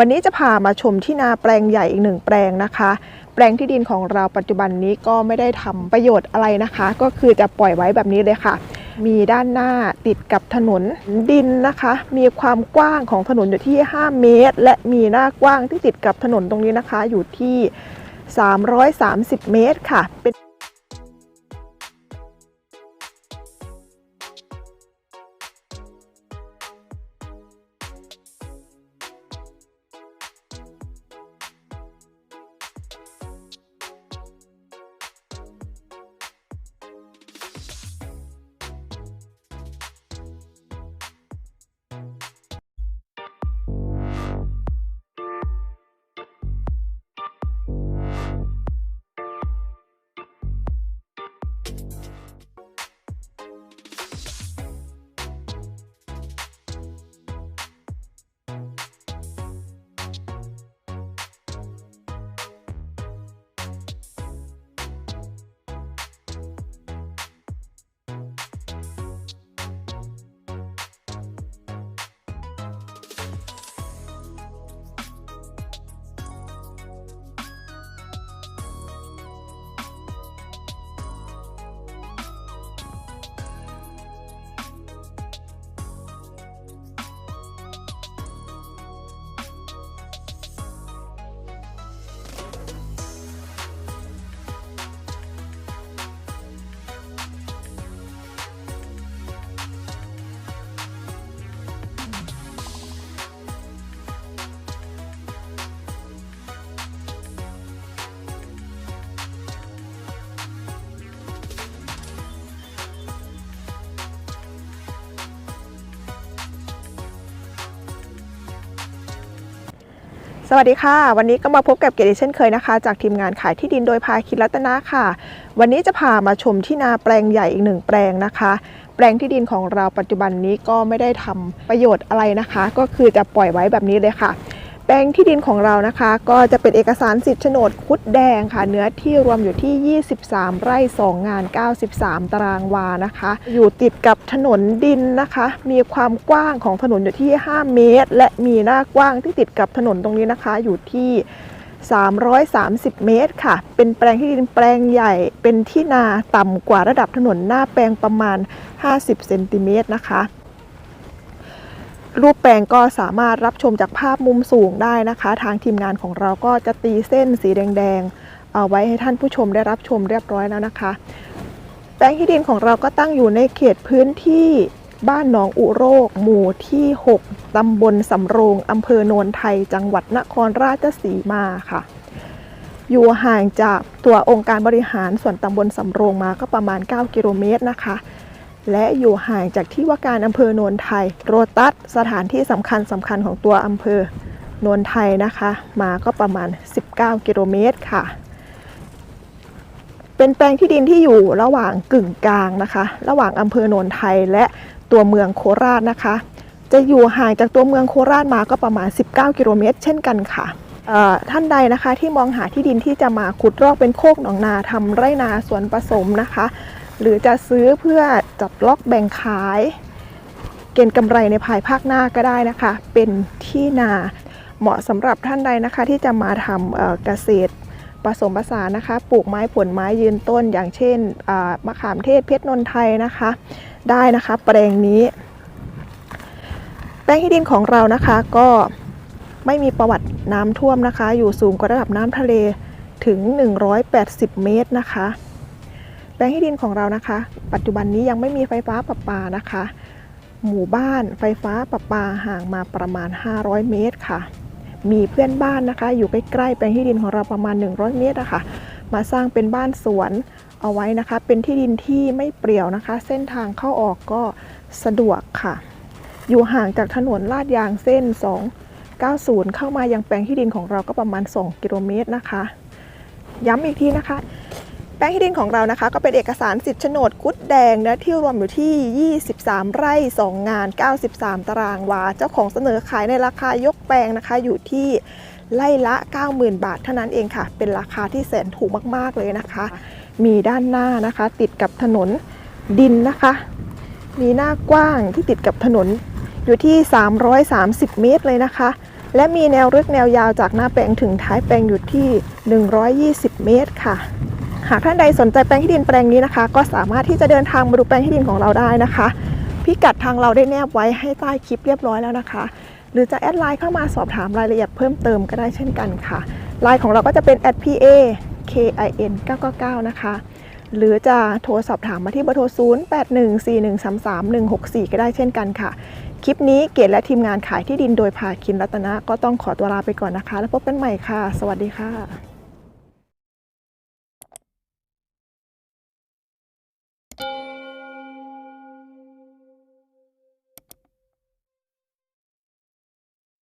วันนี้จะพามาชมที่นาแปลงใหญ่อีกหนึ่งแปลงนะคะ แปลงที่ดินของเราปัจจุบันนี้ก็ไม่ได้ทำประโยชน์อะไรนะคะ ก็คือจะปล่อยไว้แบบนี้เลยค่ะ มีด้านหน้าติดกับถนนดินนะคะ มีความกว้างของถนนอยู่ที่ 5 เมตร และมีหน้ากว้างที่ติดกับถนนตรงนี้นะคะ อยู่ที่ 330 เมตรค่ะเป็น สวัสดีค่ะ วันนี้ก็มาพบกับเกดเช่นเคยนะคะ จากทีมงานขายที่ดินโดยพาคิรัตนาค่ะ วันนี้จะพามาชมที่นาแปลงใหญ่อีกหนึ่งแปลงนะคะ แปลงที่ดินของเราปัจจุบันนี้ก็ไม่ได้ทำประโยชน์อะไรนะคะ ก็คือจะปล่อยไว้แบบนี้เลยค่ะ แปลงที่ดินของเรานะคะ ก็จะเป็นเอกสารสิทธิ์โฉนดคุดแดงค่ะ เนื้อที่รวมอยู่ที่ 23 ไร่ 2 งาน 93 ตารางวานะคะ อยู่ติดกับถนนดินนะคะ มีความกว้างของถนนอยู่ที่ 5 เมตร และมีหน้ากว้างที่ติดกับถนนตรงนี้นะคะ อยู่ที่ 330 เมตรค่ะ เป็นแปลงที่ดินแปลงใหญ่ เป็นที่นาต่ำกว่าระดับถนนหน้าแปลงประมาณ 50 เซนติเมตรนะคะ รูปแปลงก็สามารถรับชมจากภาพมุมสูงได้นะคะ ทางทีมงานของเราก็จะตีเส้นสีแดงๆ เอาไว้ให้ท่านผู้ชมได้รับชมเรียบร้อยแล้วนะคะ แปลงที่ดินของเราก็ตั้งอยู่ในเขตพื้นที่บ้านหนองอุโรกหมู่ที่ 6 ตำบลสำโรงอำเภอโนนไทย จังหวัดนครราชสีมาค่ะ อยู่ห่างจากตัวองค์การบริหารส่วนตำบลสำโรงมาก็ประมาณ 9 กิโลเมตรนะคะ และอยู่ห่างจากที่ว่าการอำเภอโนนไทย โรตัสสถานที่สำคัญสำคัญของตัวอำเภอโนนไทยนะคะ มาก็ประมาณ 19 กิโลเมตรค่ะ เป็นแปลงที่ดินที่อยู่ระหว่างกึ่งกลางนะคะ ระหว่างอำเภอโนนไทยและตัวเมืองโคราชนะคะ จะอยู่ห่างจากตัวเมืองโคราชมาก็ประมาณ 19 กิโลเมตร เช่นกันค่ะท่านใดนะคะที่มองหาที่ดินที่จะมาขุดรอกเป็นโคกหนองนาทำไร่นาสวนผสมนะคะ หรือจะซื้อเพื่อจับล็อกแบ่งขาย เกณฑ์กำไรในภายภาคหน้าก็ได้นะคะ เป็นที่นาเหมาะสำหรับท่านใดนะคะ ที่จะมาทำเกษตรผสมผสานนะคะ ปลูกไม้ผลไม้ยืนต้น อย่างเช่นมะขามเทศเพชรนนทไทยนะคะ ได้นะคะแปลงนี้ แปลงที่ดินของเรานะคะก็ไม่มีประวัติน้ำท่วมนะคะ อยู่สูงกว่าระดับน้ำทะเลถึง 180 เมตรนะคะ แปลงที่ดินของเรานะคะ ปัจจุบันนี้ยังไม่มีไฟฟ้าประปานะคะ หมู่บ้านไฟฟ้าประปาห่างมาประมาณ 500 เมตรค่ะ มีเพื่อนบ้านนะคะ อยู่ใกล้ๆแปลงที่ดินของเราประมาณ 100 เมตรอะค่ะมาสร้างเป็นบ้านสวนเอาไว้นะคะ เป็นที่ดินที่ไม่เปรี่ยวนะคะ เส้นทางเข้าออกก็สะดวกค่ะ อยู่ห่างจากถนนลาดยางเส้น 290 เข้ามายังแปลงที่ดินของเราก็ประมาณ 2 กิโลเมตรนะคะ ย้ำอีกทีนะคะ แปลงที่ดินของเรานะคะ ก็เป็นเอกสารสิทธิ์โฉนดคุดแดงเนื้อที่รวมอยู่ที่ 23 ไร่ 2 งาน 93 ตารางวา เจ้าของเสนอขายในราคายกแปลงนะคะอยู่ที่ไร่ละ 90,000 บาทเท่านั้นเองค่ะ เป็นราคาที่แสนถูกมากๆเลยนะคะ มีด้านหน้านะคะ ติดกับถนนดินนะคะ มีหน้ากว้างที่ติดกับถนนอยู่ที่ 330 เมตรเลยนะคะ และมีแนวลึกแนวยาวจากหน้าแปลงถึงท้ายแปลงอยู่ที่ 120 เมตรค่ะ หากท่านใดสนใจแปลงที่ดินแปลงนี้นะคะ ก็สามารถที่จะเดินทางมาดูแปลงที่ดินของเราได้นะคะพิกัดทางเราได้แนบไว้ให้ใต้คลิปเรียบร้อยแล้วนะคะ หรือจะแอดไลน์เข้ามาสอบถามรายละเอียดเพิ่มเติมก็ได้เช่นกันค่ะไลน์ของเราก็จะเป็น @pa kin 999นะคะหรือจะโทรสอบถามมาที่เบอร์โทร 0814133164 ก็ได้เช่นกันค่ะ คลิปนี้เกดและทีมงานขายที่ดินโดยภาคินรัตนะ ก็ต้องขอตัวลาไปก่อนนะคะ แล้วพบกันใหม่ค่ะ สวัสดีค่ะ